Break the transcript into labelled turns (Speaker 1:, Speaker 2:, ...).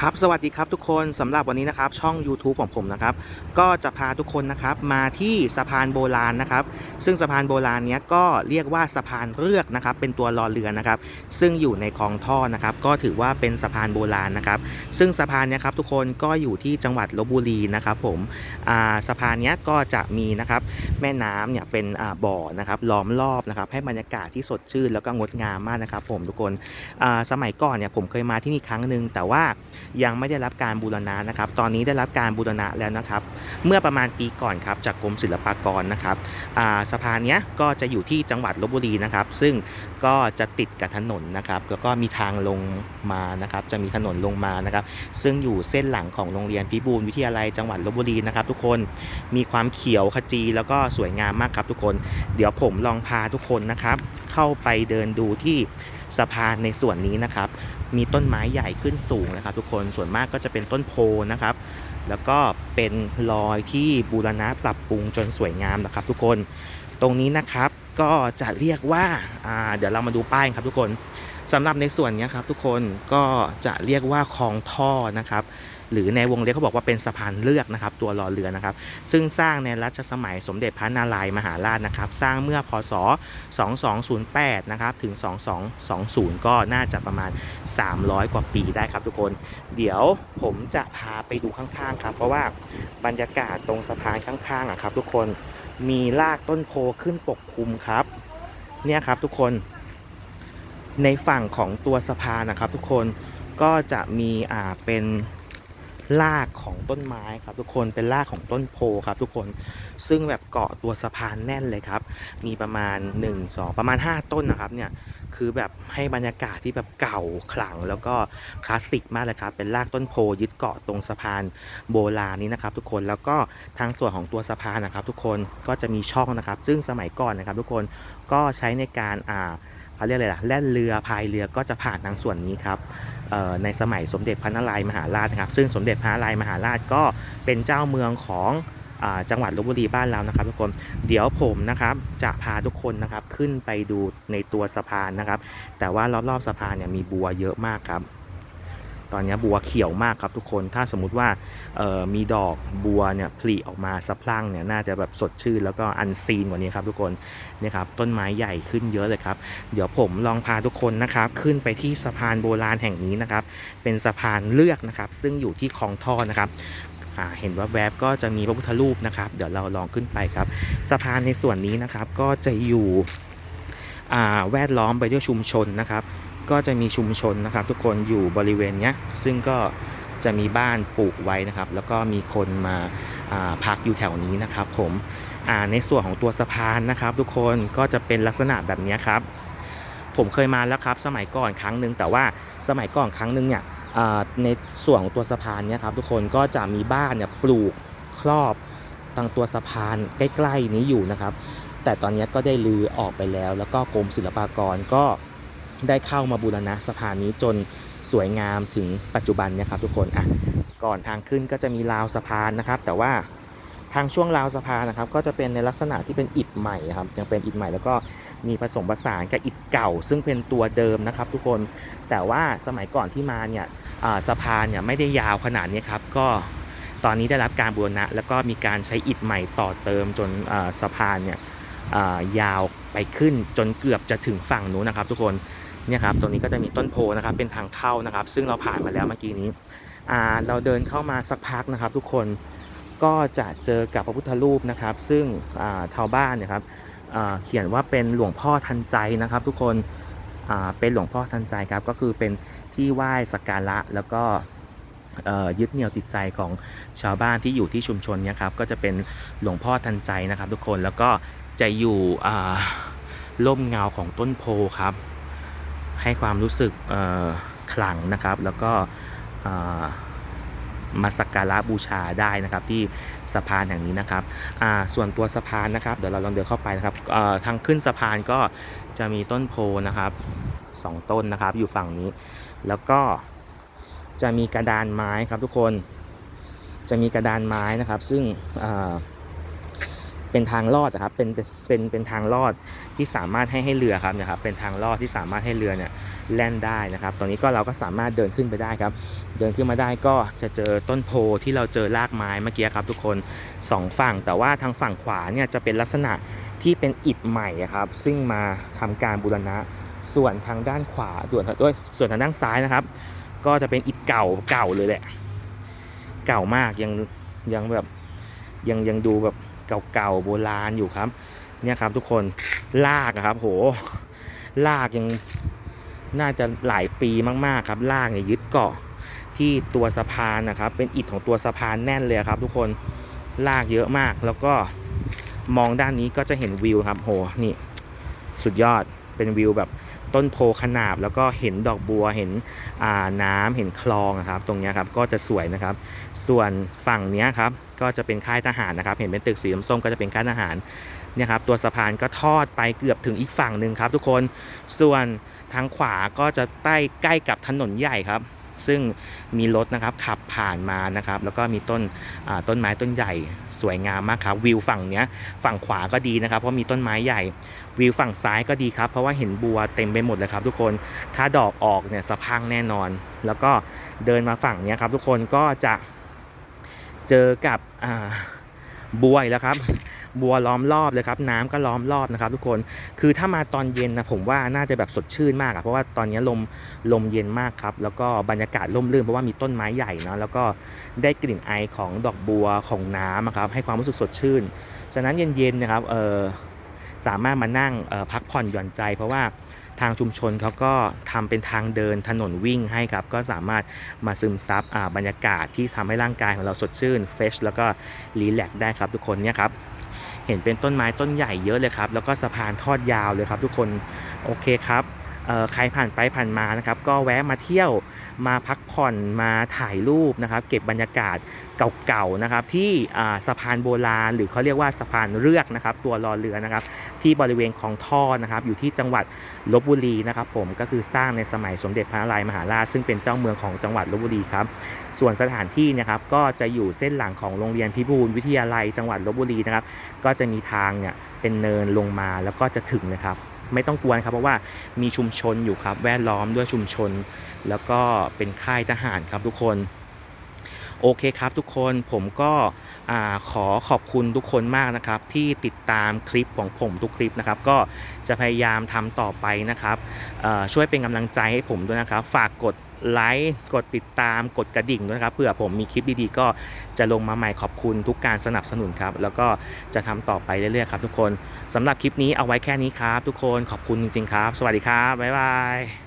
Speaker 1: ครับสวัสดีครับทุกคนสำหรับวันนี้นะครับช่อง YouTube ของผมนะครับก็จะพาทุกคนนะครับมาที่สะพานโบราณนะครับซึ่งสะพานโบราณเนี้ยก็เรียกว่าสะพานเรือกนะครับเป็นตัวรอเรือนะครับซึ่งอยู่ในคลองท่อนะครับก็ถือว่าเป็นสะพานโบราณนะครับซึ่งสะพานเนี้ยครับทุกคนก็อยู่ที่จังหวัดลบบุรีนะครับผมสะพานเนี้ยก็จะมีนะครับแม่น้ำเนี่ยเป็นบ่อนะครับล้อมรอบนะครับให้บรรยากาศที่สดชื่นแล้วก็งดงามมากนะครับผมทุกคนสมัยก่อนเนี่ยผมเคยมาที่นี่ครั้งหนึ่งแต่ว่ายังไม่ได้รับการบูรณะนะครับ ตอนนี้ได้รับการบูรณะแล้วนะครับ เมื่อประมาณปีก่อนครับจากกรมศิลปากรนะครับสะพานเนี้ยก็จะอยู่ที่จังหวัดลบบุรีนะครับ ซึ่งก็จะติดกับถนนนะครับ แล้วก็มีทางลงมานะครับ จะมีถนนลงมานะครับ ซึ่งอยู่เส้นหลังของโรงเรียนพิบูลวิทยาลัยจังหวัดลบบุรีนะครับ ทุกคนมีความเขียวขจี แล้วก็สวยงามมากครับ ทุกคน เดี๋ยวผมลองพาทุกคนนะครับ เข้าไปเดินดูที่สะพานในส่วนนี้นะครับ มีต้นไม้ใหญ่ขึ้นสูงนะครับ ทุกคนส่วนมากก็จะเป็นต้นโพนะครับ แล้วก็เป็นรอยที่บูรณะปรับปรุงจนสวยงามนะครับ ทุกคนตรงนี้นะครับก็จะเรียกว่าอ่าเดี๋ยวเรามาดูป้ายครับทุกคน สำหรับในส่วนนี้ครับทุกคนก็จะเรียกว่าคลองท่อนะครับหรือในวงเล็บเขาบอกว่าเป็นสะพานเลือกนะครับ ตัวรอเรือนะครับ ซึ่งสร้างในรัชสมัยสมเด็จพระนารายมหาราชนะครับ สร้างเมื่อพศ 2208 นะครับ ถึง 2220 ก็น่าจะประมาณ 300 กว่าปีได้ครับทุกคน เดี๋ยวผมจะพาไปดูข้างๆครับ เพราะว่าบรรยากาศตรงสะพานข้างๆอะครับ ทุกคนมีรากต้นโพขึ้นปกคลุมครับ เนี่ยครับทุกคน ในฝั่งของตัวสะพานนะครับ ทุกคนก็จะมีอ่าเป็นรากของต้นไม้ครับ ทุกคนเป็นรากของต้นโพครับทุกคนซึ่งแบบเกาะตัวสะพานแน่นเลยครับ มีประมาณ 1 2 ประมาณ 5 ต้นนะครับเนี่ยคือแบบให้บรรยากาศที่แบบเก่าขลังแล้วก็คลาสสิกมากเลยครับ เป็นรากต้นโพยึดเกาะตรงสะพานโบราณนี้นะครับ ทุกคนแล้วก็ทางส่วนของตัวสะพานนะครับ ทุกคนก็จะมีช่องนะครับ ซึ่งสมัยก่อนนะครับ ทุกคนก็ใช้ในการอ่า เขาเรียกอะไรล่ะแล่นเรือพายเรือก็จะผ่านทางส่วนนี้ครับในสมัยสมเด็จพระนารายมหาราชนะครับ ซึ่งสมเด็จพระนารายมหาราชก็เป็นเจ้าเมืองของอจังหวัดลบบุรีบ้านเรานะครับทุกคนเดี๋ยวผมนะครับจะพาทุกคนนะครับขึ้นไปดูในตัวสะพานนะครับ แต่ว่ารอบๆสะพานเนี่ยมีบัวเยอะมากครับ ตอนนี้บัวเขียวมากครับทุกคน ถ้าสมมุติว่ามีดอกบัวเนี่ยผลิออกมาสะพรั่งเนี่ยน่าจะแบบสดชื่นแล้วก็อันซีนกว่านี้ครับทุกคนเนี่ยครับต้นไม้ใหญ่ขึ้นเยอะเลยครับ เดี๋ยวผมลองพาทุกคนนะครับขึ้นไปที่สะพานโบราณแห่งนี้นะครับ เป็นสะพานเลือกนะครับ ซึ่งอยู่ที่คลองท่อนะครับเห็นว่าแวบก็จะมีพระพุทธรูปนะครับ เดี๋ยวเราลองขึ้นไปครับ สะพานในส่วนนี้นะครับก็จะอยู่แวดล้อมไปด้วยชุมชนนะครับ ก็จะมีชุมชนนะครับ ทุกคนอยู่บริเวณเนี้ยซึ่งก็จะมีบ้านปลูกไว้นะครับ แล้วก็มีคนมาาพักอยู่แถวนี้นะครับผมในส่วนของตัวสะพานนะครับ ทุกคนก็จะเป็นลักษณะแบบนี้ครับ ผมเคยมาแล้วครับสมัยก่อนครั้งหนึ่งแต่ว่าสมัยก่อนครั้งหนึ่งเนี่ยในส่วนของตัวสะพานเนี่ยครับทุกคนก็จะมีบ้านเนี่ยปลูกครอบทางตัวสะพานใกล้ ๆ นี้อยู่นะครับ แต่ตอนนี้ก็ได้ลือออกไปแล้ว แล้วก็กรมศิลปากรก็ ได้เข้ามาบูรณะสะพานนี้จนสวยงามถึงปัจจุบันเนี่ยครับทุกคนอะก่อนทางขึ้นก็จะมีราวสะพานนะครับ แต่ว่าทางช่วงราวสะพานนะครับก็จะเป็นในลักษณะที่เป็นอิฐใหม่ครับยังเป็นอิฐใหม่แล้วก็มีผสมผสานกับอิฐเก่า ซึ่งเป็นตัวเดิมนะครับทุกคนแต่ว่าสมัยก่อนที่มาเนี่ยสะพานเนี่ยไม่ได้ยาวขนาดนี้ครับก็ตอนนี้ได้รับการบูรณะ แล้วก็มีการใช้อิฐใหม่ต่อเติมจนสะพานเนี่ยยาวไปขึ้นจนเกือบจะถึงฝั่งนู้นนะครับ ทุกคน เนี่ยครับตรงนี้ก็จะมีต้นโพนะครับเป็นทางเข้านะครับ ซึ่งเราผ่านมาแล้วเมื่อกี้นี้เราเดินเข้ามาสักพักนะครับ ทุกคนก็จะเจอกับพระพุทธรูปนะครับ ซึ่งชาวบ้านเนี่ยครับเขียนว่าเป็นหลวงพ่อทันใจนะครับ ทุกคนเป็นหลวงพ่อทันใจครับก็คือเป็นที่ไหว้สักการะแล้วก็ยึดเหนี่ยวจิตใจของชาวบ้านที่อยู่ที่ชุมชนเนี่ยครับก็จะเป็นหลวงพ่อทันใจนะครับ ทุกคนแล้วก็จะอยู่ร่มเงาของต้นโพครับ ให้ความรู้สึกเอ่อขลังนะครับ แล้วก็มาสักการะบูชาได้นะครับที่สะพานแห่งนี้นะครับส่วนตัวสะพานนะครับ เดี๋ยวเราลองเดินเข้าไปนะครับทางขึ้นสะพานก็จะมีต้นโพนะครับสองต้นนะครับอยู่ฝั่งนี้ แล้วก็จะมีกระดานไม้ครับทุกคนจะมีกระดานไม้นะครับ ซึ่งอ เป็นทางลอดนะครับเป็นเป็นเป็นเป็นทางลอดที่สามารถให้ให้เรือครับนะครับ เป็นทางลอดที่สามารถให้เรือเนี่ยแล่นได้นะครับ ตอนนี้ก็เราก็สามารถเดินขึ้นไปได้ครับ เดินขึ้นมาได้ก็จะเจอต้นโพที่เราเจอรากไม้เมื่อกี้ครับ ทุกคนสองฝั่ง แต่ว่าทางฝั่งขวาเนี่ยจะเป็นลักษณะที่เป็นอิฐใหม่ครับ ซึ่งมาทำการบูรณะส่วนทางด้านขวาส่วนด้วยส่วนทางด้านซ้ายนะครับ ก็จะเป็นอิฐเก่าเก่าเลยแหละ เก่ามากยังยังแบบยังยังดูแบบ เก่าๆโบราณอยู่ครับ เนี่ยครับทุกคนลากครับโหลากยังน่าจะหลายปีมากๆครับลากเนี่ยยึดเกาะที่ตัวสะพานนะครับ เป็นอิฐของตัวสะพานแน่นเลยครับ ทุกคนลากเยอะมากแล้วก็มองด้านนี้ก็จะเห็นวิวครับโหนี่สุดยอดเป็นวิวแบบ ต้นโพขนาบแล้วก็เห็นดอกบัวเห็นน้ำเห็นคลองนะครับ ตรงนี้ครับก็จะสวยนะครับ ส่วนฝั่งนี้ครับก็จะเป็นค่ายทหารนะครับ เห็นเป็นตึกสีส้มก็จะเป็นค่ายทหารเนี่ยครับตัวสะพานก็ทอดไปเกือบถึงอีกฝั่งหนึ่งครับ ทุกคนส่วนทางขวาก็จะใต้ใกล้กับถนนใหญ่ครับ ซึ่งมีรถนะครับขับผ่านมานะครับ แล้วก็มีต้นต้นไม้ต้นใหญ่สวยงามมากครับ วิวฝั่งเนี้ยฝั่งขวาก็ดีนะครับ เพราะมีต้นไม้ใหญ่ วิวฝั่งซ้ายก็ดีครับ เพราะว่าเห็นบัวเต็มไปหมดเลยครับ ทุกคนถ้าดอกออกเนี่ยสะพังแน่นอน แล้วก็เดินมาฝั่งเนี้ยครับ ทุกคนก็จะเจอกับบัวแล้วครับ บัวล้อมรอบเลยครับน้ำก็ล้อมรอบนะครับ ทุกคนคือถ้ามาตอนเย็นนะผมว่าน่าจะแบบสดชื่นมากอะเพราะว่าตอนนี้ลมลมเย็นมากครับ แล้วก็บรรยากาศร่มรื่นเพราะว่ามีต้นไม้ใหญ่เนอะแล้วก็ได้กลิ่นไอของดอกบัวของน้ำอะครับให้ความรู้สึกสดชื่น ฉะนั้นเย็นๆนะครับเออสามารถมานั่งออพักผ่อนหย่อนใจ เพราะว่าทางชุมชนเขาก็ทำเป็นทางเดินถนนวิ่งให้ครับ ก็สามารถมาซึมซับบรรยากาศที่ทำให้ร่างกายของเราสดชื่นเฟชแล้วก็รีแลกได้ครับทุกคนเนี่ยครับ เห็นเป็นต้นไม้ต้นใหญ่เยอะเลยครับ แล้วก็สะพานทอดยาวเลยครับทุกคน โอเคครับ ใครผ่านไปผ่านมานะครับก็แวะมาเที่ยวมาพักผ่อนมาถ่ายรูปนะครับ เก็บบรรยากาศเก่าๆนะครับ ที่สะพานโบราณ หรือเขาเรียกว่าสะพานเรือกนะครับ ตัวรอเรือนะครับ ที่บริเวณของท่อนะครับ อยู่ที่จังหวัดลบบุรีนะครับผมก็คือสร้างในสมัยสมเด็จพระนารายณ์มหาราชซึ่งเป็นเจ้าเมืองของจังหวัดลบบุรีครับส่วนสถานที่นะครับก็จะอยู่เส้นหลังของโรงเรียนพิบูลวิทยาลัยจังหวัดลบบุรีนะครับ ก็จะมีทางเนี่ยเป็นเนินลงมาแล้วก็จะถึงนะครับ ไม่ต้องกลัวนะครับเพราะว่ามีชุมชนอยู่ครับแวดล้อมด้วยชุมชน แล้วก็เป็นค่ายทหารครับทุกคน โอเคครับทุกคนผมก็ อขอขอบคุณทุกคนมากนะครับ ที่ติดตามคลิปของผมทุกคลิปนะครับ ก็จะพยายามทำต่อไปนะครับช่วยเป็นกำลังใจให้ผมด้วยนะครับ ฝากกดไลค์กดติดตามกดกระดิ่งด้วยนะครับเผื่อผมมีคลิปดีๆ ก็จะลงมาใหม่ขอบคุณทุกการสนับสนุนครับ แล้วก็จะทำต่อไปเรื่อยๆครับทุกคนสำหรับคลิปนี้เอาไว้แค่นี้ครับ ทุกคนขอบคุณจริงๆครับ สวัสดีครับบ๊ายบาย